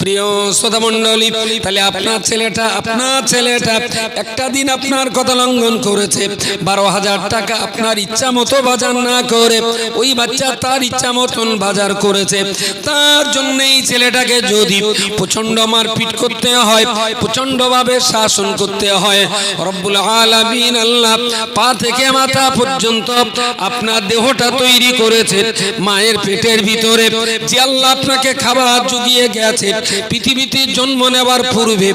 প্রিয় শ্রোতা মণ্ডলী তাহলে আপনার ছেলেটা আপনার ছেলেটা একটা দিন আপনার কথা লঙ্ঘন করেছে। বারো হাজার টাকা আপনার ইচ্ছা মতো বাজার না করে, ওই বাচ্চা তার ইচ্ছা মতন বাজার করেছে। তার ছেলেটাকে যদি প্রচণ্ড মারপিট করতে হয় প্রচণ্ড ভাবে শাসন করতে হয় আল্লাহ পা থেকে মাথা পর্যন্ত আপনার দেহটা তৈরি করেছে। মায়ের পেটের ভিতরে আল্লাহ আপনাকে খাবার জুগিয়ে গেছে পৃথিবীতে জন্ম নেওয়ার পূর্বে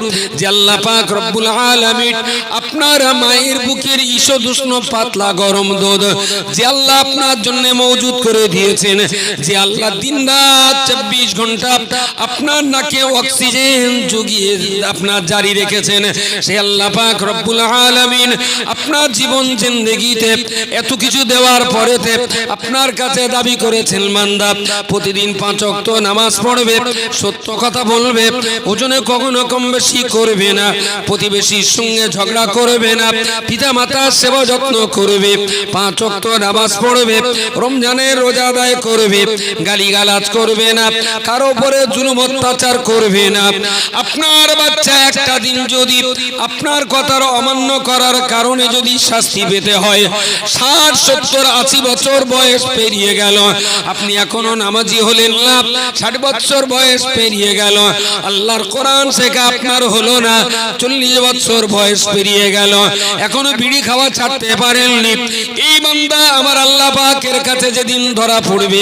আল্লাহ পাক রব্বুল আলামিন আপনার মায়ের বুকের ঈশদুষ্ণ পাতলা গরম দুধ যে আল্লাহ আপনার জন্য মজুদ করে দিয়েছেন, যে আল্লাহ দিন রাত চব্বিশ ঘণ্টা আপনার নাকে অক্সিজেন জুগিয়ে আপনার জারি রেখেছেন। সে আল্লাহ পাক রব্বুল আলামিন আপনার জীবন জিন্দেগিতে এত কিছু দেওয়ার পরেতে আপনার কাছে দাবি করেছেন মান্দা প্রতিদিন পাঁচ অক্ত নামাজ পড়বে, সত্য কথা বলবে, ওজনে কখনো কম বেশি করবে না, প্রতিবেশীর সঙ্গে ঝগড়া করবে না পিতা মাতার সেবা যত্ন করবে, পাঁচ অক্ত নামাজ পড়বে, রমজানের রোজা আদায় করবে, গালিগালাজ করবে না, কারও উপরে জুলুম অত্যাচার করবে না। আপনার বাচ্চা একটা দিন যদি আপনার কথার অমান্য করার কারণে যদি শাস্তি পেতে হয়, ষাট, সত্তর, আশি বছর বয়স পেরিয়ে গেল, আপনি এখনও নামাজি হলেন না, ষাট বছর বয়স পেরিয়ে গেল। আল্লাহর কোরআন শেখা আপনার হলো না। চল্লিশ বছর বয়স পেরিয়ে গেল। এখনও বিড়ি খাওয়া ছাড়তে পারেননি। এই বান্দা আমার আল্লাহ পাকের কাছে যেদিন ধরা পড়বে,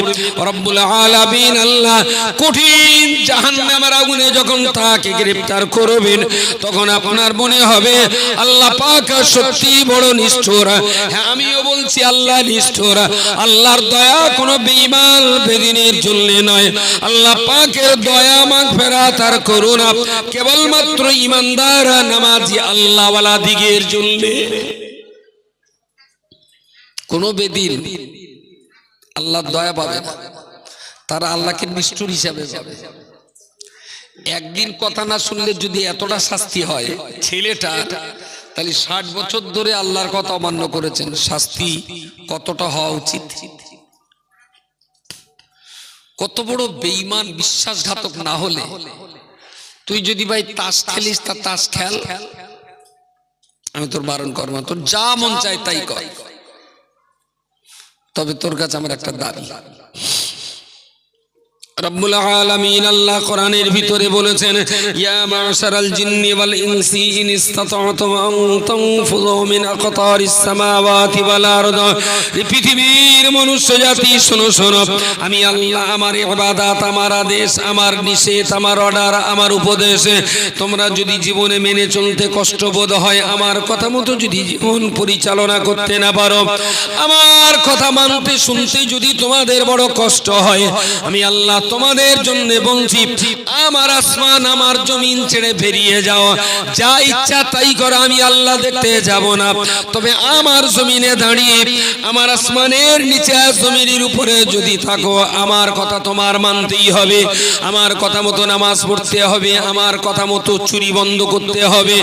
রব্বুল আলামিন আল্লাহ কঠিন জাহান্নামের আগুনে যখন তাকে গ্রেফতার করবেন, তখন আপনার মনে হবে, আল্লাহ পাক সত্যি বড় নিষ্ঠুর। হ্যাঁ আমিও বলছি আল্লাহ নিষ্ঠুর। আল্লাহর দয়া কোনো বেঈমান বেদিনের জন্য নয়। আল্লাহ পাকের দয়া মাগ ফেরা তার করুণা কেবলমাত্র ইমানদার নামাজি আল্লাহওয়ালা দিগের জন্য। কোন বেদিন আল্লাহর দয়া পাবে না। তারা আল্লাহকে নিষ্ঠুর হিসাবে পাবে একদিন কথা না শুনলে যদি এতটা শাস্তি হয় ছেলেটা, তাহলে ষাট বছর ধরে আল্লাহর কথা অমান্য করেছেন। শাস্তি কতটা হওয়া উচিত? কত বড় বেইমান বিশ্বাসঘাতক না হলে। তুই যদি ভাই তাস খেলিস, তা তাস খেল। আমি তোর বারণ করব। তোর যা মন চায় তাই কর। তবে তোর কাছে আমার একটা দাবি। রব্বুল আলামিন আল্লাহ কোরআনের ভিতরে বলেছেন, ইয়া মাশারাল জিন্নি ওয়াল ইনসি ইন ইসতাতাতুম আন তানফুযু মিন আকতারিস সামাওয়াতি ওয়াল আরদ। পৃথিবীর মনুষ্য জাতি, শোনো শোনো, আমি আল্লাহ, আমার ইবাদত, আমার আদেশ, আমার নিষেধ, আমার অর্ডার, আমার উপদেশ। তোমরা যদি জীবনে মেনে চলতে কষ্ট বোধ হয়, আমার কথা মতো যদি জীবন পরিচালনা করতে না পারো, আমার কথা মানতে, শুনতে যদি তোমাদের বড় কষ্ট হয়, আমি আল্লাহ তোমাদের জন্য বলছি আমার আসমান, আমার জমিন ছেড়ে বেরিয়ে যাও। যা ইচ্ছা তাই করো, আমি আল্লাহ দেখতে যাব না। তবে আমার জমিনে দাঁড়িয়ে, আমার আসমানের নিচে জমিনের উপরে যদি থাকো, আমার কথা তোমার মানতেই হবে। আমার কথা মতো নামাজ পড়তে হবে, আমার কথা মতো চুরি বন্ধ করতে হবে।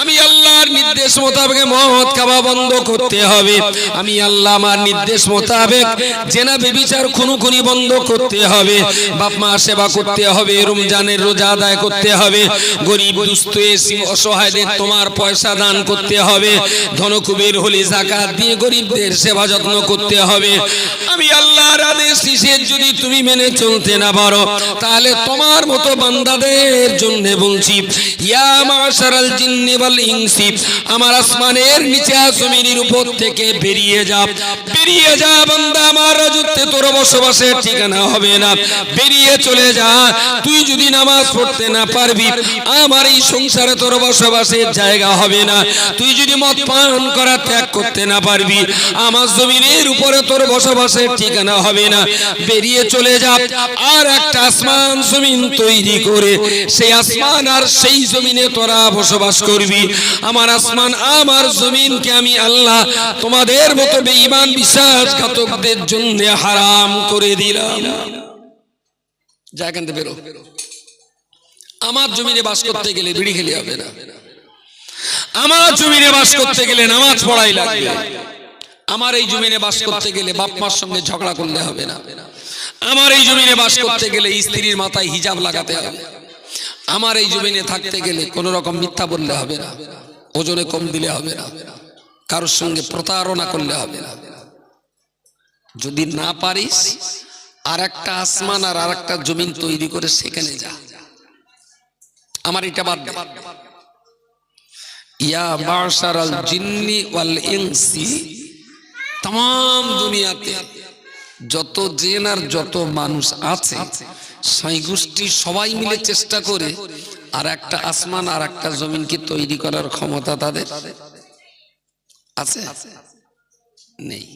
আমি আল্লাহর নির্দেশ মোতাবেক মদ খাওয়া বন্ধ করতে হবে। আমি আল্লাহ আমার নির্দেশ মোতাবেক জেনা বেবিচার খুনুখুনি বন্ধ করতে হবে। বাপ মা সেবা করতে হবে, রমজানের রোজা আদায় করতে হবে। গরিব, দুস্থ অসহায়দের তোমার পয়সা দান করতে হবে। ধনকুবের হলে জাকাত দিয়ে গরিবদের সেবা যত্ন করতে হবে। আমি আল্লাহর আদেশ নিষেধ যদি তুমি মেনে চলতে না পারো, তাহলে তোমার মতো বান্দাদের জন্য বলছি, ইয়া মাশারাল জিন্নি ওয়াল ইনসি আমার আসমানের নিচে জমিনের উপর থেকে বেরিয়ে যা। বেরিয়ে যা বান্দা, আমার রাজত্বে তোর বসবাসের ঠিকানা হবে না। বেরিয়ে চলে যা। তুই যদি নামাজ পড়তে না পারবি, আমার এই সংসারে তোর বসবাসের জায়গা হবে না। তুই যদি মদ পান করা ত্যাগ করতে না পারবি, আমার জমিনের উপরে তোর বসবাসের ঠিকানা হবে না। বেরিয়ে চলে যা। আর একটা আসমান জমিন তৈরি করে, সেই আসমান আর সেই জমিনে তোরা বসবাস করবি। আমার আসমান, আমার জমিনকে আমি আল্লাহ তোমাদের মতো বেঈমান, বিশ্বাসঘাতকদের জন্য হারাম করে দিলাম। যা এখান বেরো। আমার জমিনে বাস করতে গেলে বিড়ি খেলে হবে না। আমার জমিনে বাস করতে গেলে নামাজ পড়াই লাগবে। আমার এই জমিনে বাস করতে গেলে বাপ মার সঙ্গে ঝগড়া করলে হবে না। আমার এই জমিনে বাস করতে গেলে স্ত্রীর মাথায় হিজাব লাগাতে হবে। আমার এই জমিনে থাকতে গেলে কোনো রকম মিথ্যা বললে হবে না। ওজনে কম দিলে হবে না। কারোর সঙ্গে প্রতারণা করলে হবে না। যদি না পারিস আর একটা আসমান আর আর একটা জমিন তৈরি করে সেখানে যা। আমার এটা বাদ ইয়া বাশারাল জিন্নি ওয়াল ইনসি, তাম দুনিয়াতে যত জেন আর যত মানুষ আছে সাই গোষ্ঠী সবাই মিলে চেষ্টা করে আর একটা আসমান আর একটা জমিনকে তৈরি করার ক্ষমতা তাদের আছে? নেই।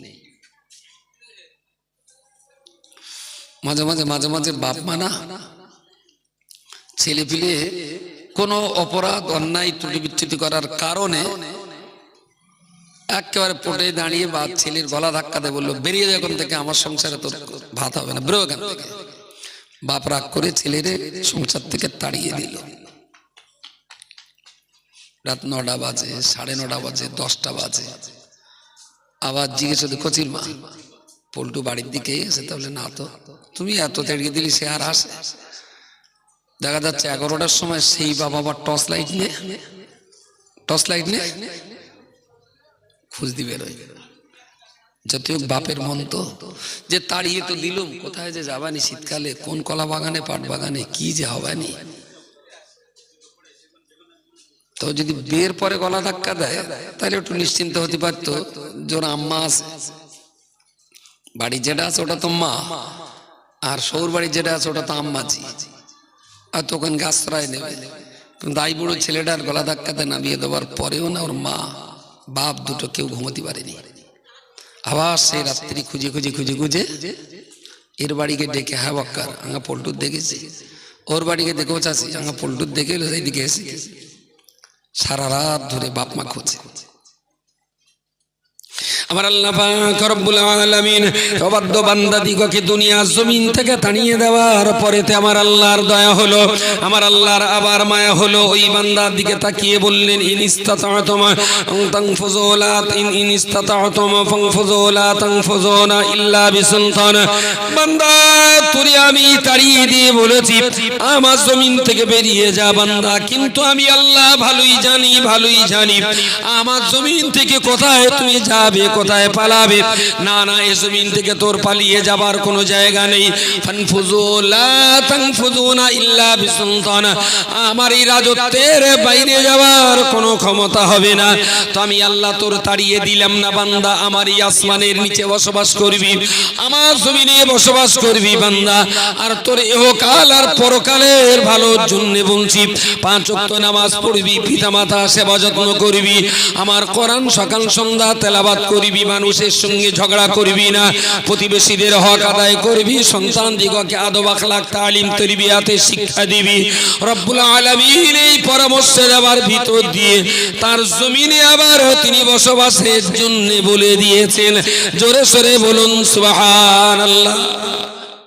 মাঝে মাঝে মাঝে মাঝে বাপ মানা ছেলে পিলে কোনো অপরাধ, অন্যায়, ত্রুটি বিচ্ছুতি করার কারণে একেবারে পটে দাঁড়িয়ে বা ছেলের গলা ধাক্কা দিয়ে বলল, বেরিয়ে যায় এখান থেকে, আমার সংসারে তোর ভাত হবে না। বেরো এখান থেকে। বাপ রাগ করে ছেলেরে সংসার থেকে তাড়িয়ে দিল। রাত নটা বাজে, সাড়ে নটা বাজে, দশটা বাজে। আবার জিজ্ঞেস হতে কচির মা, পল্টু বাড়ির দিকে এসে তাহলে না তো, তুমি এত তাড়িয়ে দিলি, সে আর আসে দেখা যাচ্ছে এগারোটার সময় সেই বাবা আবার টর্চ লাইট নিয়ে, টর্চ লাইট নিয়ে খুঁজ দিবে যদিও বাপের মন তো, যে তাড়িয়ে তো দিলুম, কোথায় যে যাবানি শীতকালে, কোন কলা বাগানে, পাট বাগানে, কি যে হবানি। তো যদি বিয়ের পরে গলা ধাক্কা দেয়, তাহলে একটু নিশ্চিন্ত হতে পারতো জোর আম্মা আছে। বাড়ি যেটা আছে, ওটা তো মা, আর সৌর বাড়ি যেটা আছে, ওটা তো আম্মাজি। আর তখন গাছরায় নেবে। দাই বুড়ো ছেলেটার গলা ধাক্কা ধাক্কাতে নামিয়ে দেওয়ার পরেও না ওর মা, বাপ দুটো কেউ ঘুমোতে পারেনি। আবার সেই রাত্রি খুঁজে খুঁজে খুঁজে খুঁজে এর বাড়িকে ডেকে হ্যাঁ বক্কার আঙা পল্টুর দেখেছি। ওর বাড়িকে দেখেও চাষি আমরা পল্টুর দেখে এলো, এইদিকে এসে। সারা রাত ধরে বাপ মা খুঁজে আমার আল্লাহ পাক রব্বুল আলামিন অবাধ্য বান্দা দিগকে দুনিয়া জমিন থেকে তাড়িয়ে দেওয়ার পরেতে আমার আল্লাহর দয়া হলো, আমার আল্লাহর আবার মায়া হলো। ওই বান্দার দিকে তাকিয়ে বললেন, ইন ইস্তাতাতুম আন তানফুযু লা ইন ইন ইস্তাতাতুম ফানফুযু লা তানফুযুনা ইল্লা বিসুলতান। বান্দা আমি তাড়িয়ে দিয়ে বলেছি, আমার জমিন থেকে বেরিয়ে যা বান্দা, কিন্তু আমি আল্লাহ ভালোই জানি ভালোই জানি। আমার জমিন থেকে কোথায় তুমি যাবে কোথায় পালাবে? না না এই জমিন থেকে তোর পালিয়ে যাবার কোনো জায়গা নেই। আমার এই রাজত্বের বাইরে যাওয়ার কোনো ক্ষমতা হবে না। তো আমি আল্লাহ তোর তাড়িয়ে দিলাম না, বান্দা। আমার এই আসমানের নিচে বসবাস করবি। আমার জমিনে বসবাস করবি, বান্দা। আর তোর ইহকাল আর পরকালের ভালোর জন্য বলছি পাঁচ নামাজ পড়বি পিতামাতা সেবা যত্ন করবি। আমার কোরআন সকাল সন্ধ্যা তেলাবাত করবি মানুষের সঙ্গে ঝগড়া করবি না, প্রতিবেশীদের হক আদায় করবি, সন্তান দিগকে আদব আখলাক, তালিম তরবিয়াতে শিক্ষা দিবি। রব্বুল আলামিন এই পরামর্শ দেওয়ার ভিতর দিয়ে তার জমিনে আবার তিনি বসবাসের জন্য বলে দিয়েছেন, জোরে সরে বলুন, সুবহানাল্লাহ।